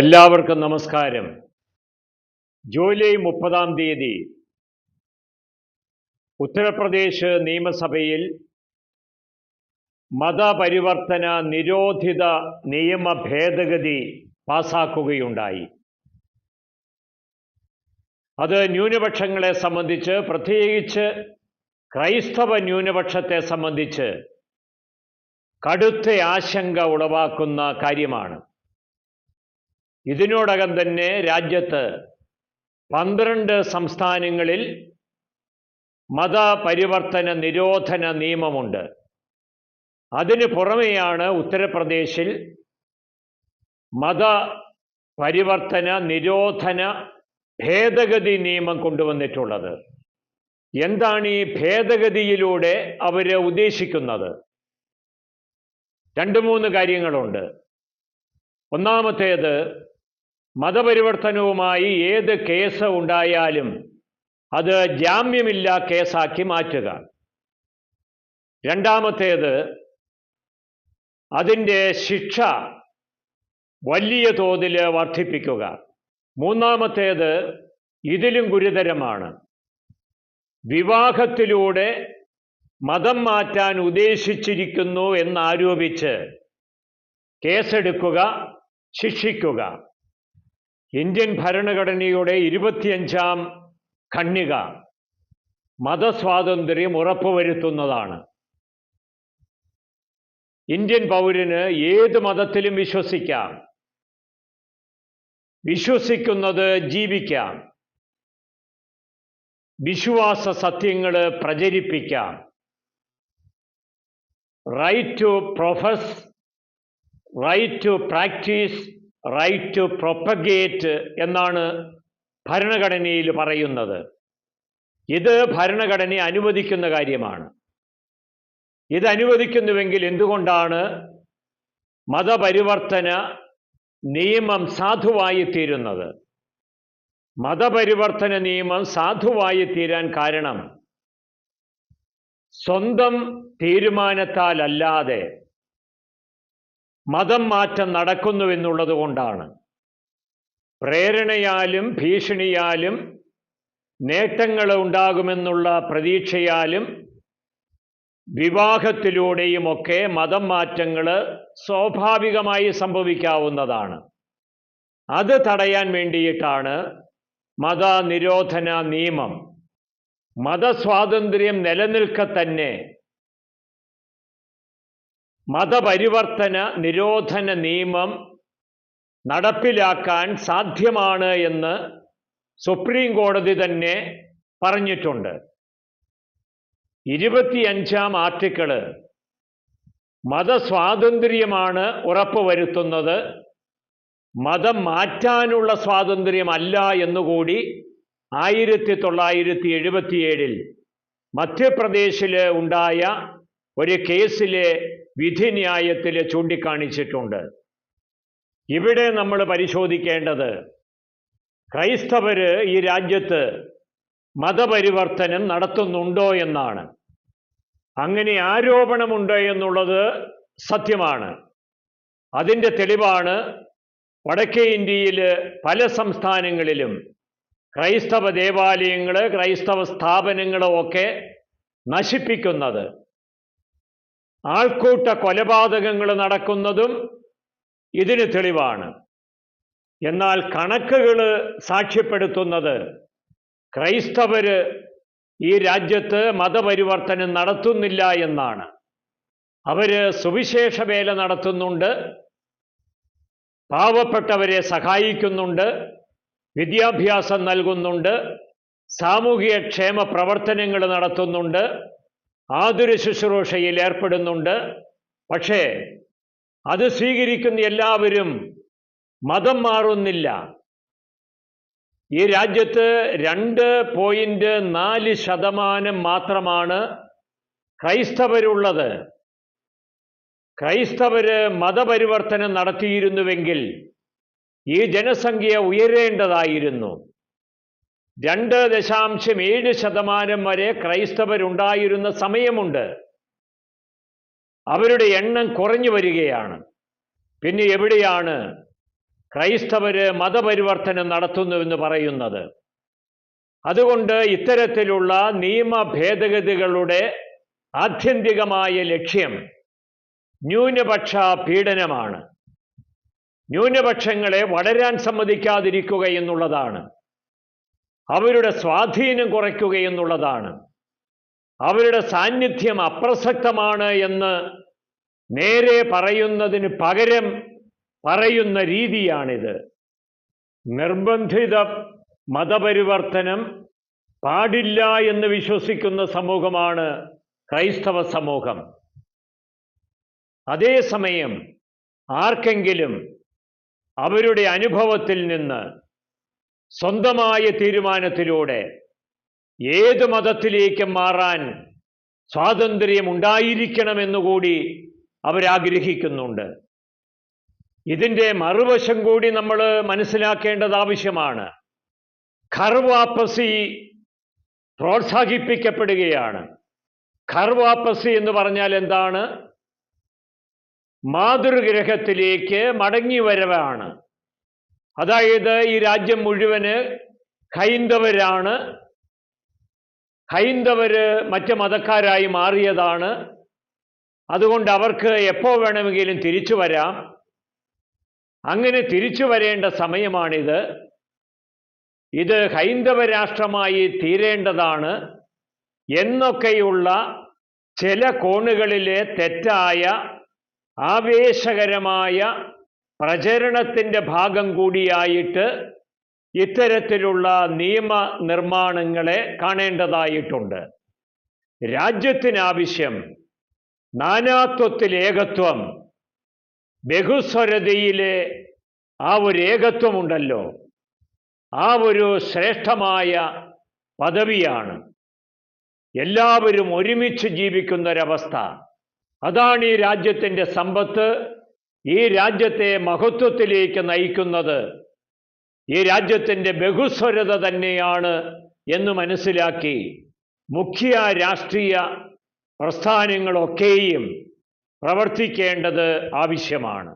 എല്ലാവർക്കും നമസ്കാരം. ജൂലൈ മുപ്പതാം തീയതി ഉത്തർപ്രദേശ് നിയമസഭയിൽ മതപരിവർത്തന നിരോധിത നിയമ ഭേദഗതി പാസാക്കുകയുണ്ടായി. അത് ന്യൂനപക്ഷങ്ങളെ സംബന്ധിച്ച് പ്രത്യേകിച്ച് ക്രൈസ്തവ ന്യൂനപക്ഷത്തെ സംബന്ധിച്ച് കടുത്ത ആശങ്ക ഉളവാക്കുന്ന കാര്യമാണ്. ഇതിനോടകം തന്നെ രാജ്യത്ത് പന്ത്രണ്ട് സംസ്ഥാനങ്ങളിൽ മതപരിവർത്തന നിരോധന നിയമമുണ്ട്. അതിന് പുറമെയാണ് ഉത്തർപ്രദേശിൽ മത പരിവർത്തന നിരോധന ഭേദഗതി നിയമം കൊണ്ടുവന്നിട്ടുള്ളത്. എന്താണ് ഈ ഭേദഗതിയിലൂടെ അവർ ഉദ്ദേശിക്കുന്നത്? രണ്ട് മൂന്ന് കാര്യങ്ങളുണ്ട്. ഒന്നാമത്തേത് മതപരിവർത്തനവുമായി ഏത് കേസ് ഉണ്ടായാലും അത് ജാമ്യമില്ല കേസാക്കി മാറ്റുക. രണ്ടാമത്തേത് അതിന്റെ ശിക്ഷ വലിയ തോതിൽ വർദ്ധിപ്പിക്കുക. മൂന്നാമത്തേത് ഇതിലും ഗുരുതരമാണ്. വിവാഹത്തിലൂടെ മതം മാറ്റാൻ ഉദ്ദേശിച്ചിരിക്കുന്നു എന്നാരോപിച്ച് കേസെടുക്കുക ശിക്ഷിക്കുക. ഇന്ത്യൻ ഭരണഘടനയുടെ ഇരുപത്തിയഞ്ചാം ഖണ്ണിക മതസ്വാതന്ത്ര്യം ഉറപ്പുവരുത്തുന്നതാണ്. ഇന്ത്യൻ പൗരന് ഏത് മതത്തിലും വിശ്വസിക്കാം. വിശ്വസിക്കുന്നത് ജീവിക്കാം. വിശ്വാസ സത്യങ്ങൾ പ്രചരിപ്പിക്കാം. Right to profess right to practise right to propagate എന്നാണ് ഭരണഘടനയിൽ പറയുന്നത്. ഇത് ഭരണഘടന അനുവദിക്കുന്ന കാര്യമാണ്. ഇത് അനുവദിക്കുന്നുവെങ്കിൽ എന്തുകൊണ്ടാണ് മതപരിവർത്തന നിയമം സാധുവായി തീരുന്നത്? മതപരിവർത്തന നിയമം സാധുവായി തീരാൻ കാരണം സ്വന്തം തീരുമാനത്താലല്ലാതെ മതം മാറ്റം നടക്കുന്നുവെന്നുള്ളത് കൊണ്ടാണ്. പ്രേരണയാലും ഭീഷണിയാലും നേട്ടങ്ങൾ ഉണ്ടാകുമെന്നുള്ള പ്രതീക്ഷയാലും വിവാഹത്തിലൂടെയുമൊക്കെ മതം മാറ്റങ്ങൾ സ്വാഭാവികമായി സംഭവിക്കാവുന്നതാണ്. അത് തടയാൻ വേണ്ടിയിട്ടാണ് മത നിരോധന നിയമം. മതസ്വാതന്ത്ര്യം നിലനിൽക്കെ തന്നെ മതപരിവർത്തന നിരോധന നിയമം നടപ്പിലാക്കാൻ സാധ്യമാണ് എന്ന് സുപ്രീം കോടതി തന്നെ പറഞ്ഞിട്ടുണ്ട്. ഇരുപത്തിയഞ്ചാം ആർട്ടിക്കിൾ മതസ്വാതന്ത്ര്യമാണ് ഉറപ്പുവരുത്തുന്നത്. മതം മാറ്റാനുള്ള സ്വാതന്ത്ര്യമല്ല എന്നുകൂടി ആയിരത്തി തൊള്ളായിരത്തി എഴുപത്തിയേഴിൽ മധ്യപ്രദേശിൽ ഉണ്ടായ ഒരു കേസിലെ വിധിന്യായത്തിൽ ചൂണ്ടിക്കാണിച്ചിട്ടുണ്ട്. ഇവിടെ നമ്മൾ പരിശോധിക്കേണ്ടത് ക്രൈസ്തവര് ഈ രാജ്യത്ത് മതപരിവർത്തനം നടത്തുന്നുണ്ടോ എന്നാണ്. അങ്ങനെ ആരോപണമുണ്ട് എന്നുള്ളത് സത്യമാണ്. അതിന്റെ തെളിവാണ് വടക്കേ ഇന്ത്യയിൽ പല സംസ്ഥാനങ്ങളിലും ക്രൈസ്തവ ദേവാലയങ്ങൾ ക്രൈസ്തവ സ്ഥാപനങ്ങളൊക്കെ നശിപ്പിക്കുന്നത്. ആൾക്കൂട്ട കൊലപാതകങ്ങൾ നടക്കുന്നതും ഇതിന് തെളിവാണ്. എന്നാൽ കണക്കുകൾ സാക്ഷ്യപ്പെടുത്തുന്നത് ക്രൈസ്തവര് ഈ രാജ്യത്ത് മതപരിവർത്തനം നടത്തുന്നില്ല എന്നാണ്. അവർ സുവിശേഷ വേല നടത്തുന്നുണ്ട് പാവപ്പെട്ടവരെ സഹായിക്കുന്നുണ്ട് വിദ്യാഭ്യാസം നൽകുന്നുണ്ട് സാമൂഹിക ക്ഷേമ പ്രവർത്തനങ്ങൾ നടത്തുന്നുണ്ട് ആതുര ശുശ്രൂഷയിൽ ഏർപ്പെടുന്നുണ്ട്. പക്ഷേ അത് സ്വീകരിക്കുന്ന എല്ലാവരും മതം മാറുന്നില്ല. ഈ രാജ്യത്ത് രണ്ട് പോയിന്റ് നാല് ശതമാനം മാത്രമാണ് ക്രൈസ്തവരുള്ളത്. ക്രൈസ്തവര് മതപരിവർത്തനം നടത്തിയിരുന്നുവെങ്കിൽ ഈ ജനസംഖ്യ ഉയരേണ്ടതായിരുന്നു. രണ്ട് ദശാംശം ഏഴ് ശതമാനം വരെ ക്രൈസ്തവരുണ്ടായിരുന്ന സമയമുണ്ട്. അവരുടെ എണ്ണം കുറഞ്ഞു വരികയാണ്. പിന്നെ എവിടെയാണ് ക്രൈസ്തവര് മതപരിവർത്തനം നടത്തുന്നുവെന്ന് പറയുന്നത്? അതുകൊണ്ട് ഇത്തരത്തിലുള്ള നിയമ ഭേദഗതികളുടെ ആത്യന്തികമായ ലക്ഷ്യം ന്യൂനപക്ഷ പീഡനമാണ്. ന്യൂനപക്ഷങ്ങളെ വളരാൻ സമ്മതിക്കാതിരിക്കുക എന്നുള്ളതാണ്. അവരുടെ സ്വാധീനം കുറയ്ക്കുക എന്നുള്ളതാണ്. അവരുടെ സാന്നിധ്യം അപ്രസക്തമാണ് എന്ന് നേരെ പറയുന്നതിന് പകരം പറയുന്ന രീതിയാണിത്. നിർബന്ധിത മതപരിവർത്തനം പാടില്ല എന്ന് വിശ്വസിക്കുന്ന സമൂഹമാണ് ക്രൈസ്തവ സമൂഹം. അതേസമയം ആർക്കെങ്കിലും അവരുടെ അനുഭവത്തിൽ നിന്ന് സ്വന്തമായ തീരുമാനത്തിലൂടെ ഏത് മതത്തിലേക്കും മാറാൻ സ്വാതന്ത്ര്യം ഉണ്ടായിരിക്കണമെന്നുകൂടി അവരാഗ്രഹിക്കുന്നുണ്ട്. ഇതിന്റെ മറുവശം കൂടി നമ്മൾ മനസ്സിലാക്കേണ്ടത് ആവശ്യമാണ്. ഖർവാപ്പസി പ്രോത്സാഹിപ്പിക്കപ്പെടുകയാണ്. ഖർവാപ്പസി എന്ന് പറഞ്ഞാൽ എന്താണ്? മാതൃഗ്രഹത്തിലേക്ക് മടങ്ങി വരവാണ് അതായത് ഈ രാജ്യം മുഴുവൻ ഹൈന്ദവരാണ്. ഹൈന്ദവര് മറ്റ് മതക്കാരായി മാറിയതാണ്. അതുകൊണ്ട് അവർക്ക് എപ്പോൾ വേണമെങ്കിലും തിരിച്ചു വരാം. അങ്ങനെ തിരിച്ചു വരേണ്ട സമയമാണിത്. ഇത് ഹൈന്ദവ രാഷ്ട്രമായി തീരേണ്ടതാണ് എന്നൊക്കെയുള്ള ചില കോണുകളിലെ തെറ്റായ ആവേശകരമായ പ്രചരണത്തിന്റെ ഭാഗം കൂടിയായിട്ട് ഇത്തരത്തിലുള്ള നിയമ നിർമ്മാണങ്ങളെ കാണേണ്ടതായിട്ടുണ്ട്. രാജ്യത്തിനാവശ്യം നാനാത്വത്തിൽ ഏകത്വം ബഹുസ്വരതയിലെ ആ ഒരു ഏകത്വമുണ്ടല്ലോ. ആ ഒരു ശ്രേഷ്ഠമായ പദവിയാണ്. എല്ലാവരും ഒരുമിച്ച് ജീവിക്കുന്നൊരവസ്ഥ. അതാണ് ഈ രാജ്യത്തിന്റെ സമ്പത്ത്. ഈ രാജ്യത്തെ മഹത്വത്തിലേക്ക് നയിക്കുന്നത് ഈ രാജ്യത്തിന്റെ ബഹുസ്വരത തന്നെയാണ് എന്ന് മനസ്സിലാക്കി മുഖ്യ രാഷ്ട്രീയ പ്രസ്ഥാനങ്ങളൊക്കെയും പ്രവർത്തിക്കേണ്ടത് ആവശ്യമാണ്.